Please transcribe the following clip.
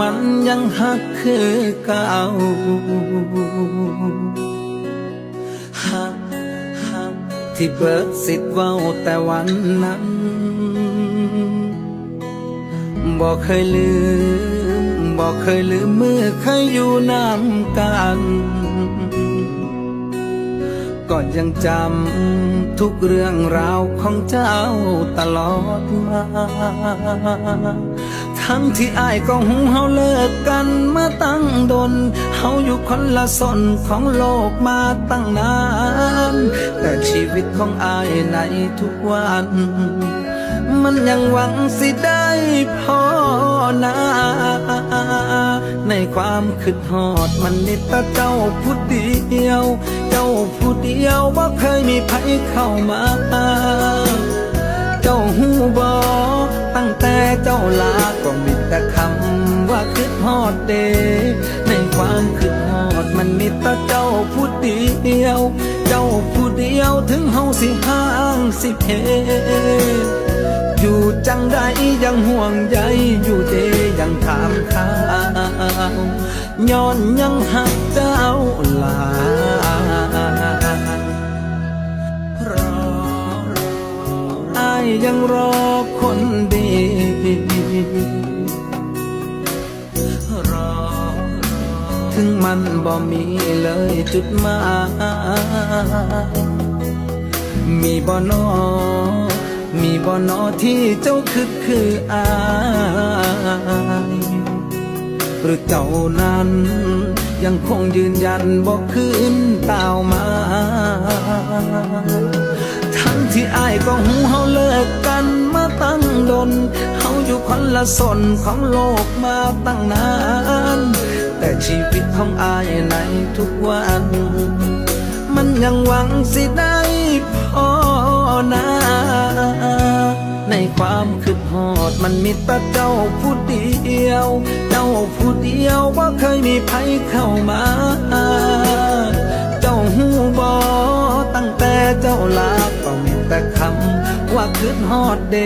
มันยังหักคือเก่าหักหักที่เบิดสิทธิ์เว้าแต่วันนั้นบอกเคยลืมบอกเคยลืมเมื่อเคยอยู่น้ำกันก็ยังจำทุกเรื่องราวของเจ้าตลอดมา ทั้งที่อายก็หูเฮาเลิกกันมาตั้งดนเฮาอยู่คนละสนของโลกมาตั้งนาน แต่ชีวิตของอายในทุกวัน มันยังหวังสิได้พอนาในความคิดหอดมันนิดแต่เจ้าผู้เดียว เจ้าผู้เดียวว่าเคยมีใครเข้ามาเจ้าหูบอตั้งแต่เจ้าลาก็มีแต่คำว่า คิดฮอดเด ในความคิดฮอดมันมีแต่เจ้าผู้เดียว เจ้าผู้เดียวถึงเฮาสิห่างสิเพอยู่จังใดยังห่วงใยอยู่เดยังถามข่าวย้อนยังหักเจ้าหลายรอรออายยังรอคน ถึงมันบ่มีเลยจุดหมายมีบ่นอมีบ่นอที่เจ้าคิดคืออายหรือเจ้านั้น ยังคงยืนยันบอกคืนเต่ามา ทั้งที่อายก็หูเฮาเลิกกันมาตั้งดนเฮาอยู่คนละสนของโลกมาตั้งนาน ของอายในทุกวัน มันยังหวังสิได้พอนาในความคิดหอดมันมีแต่เจ้าผู้เดียว เจ้าผู้เดียวว่าเคยมีภัยเข้ามา เจ้าหูบอตั้งแต่เจ้าลาก็มีแต่คำว่าคิดฮอดเด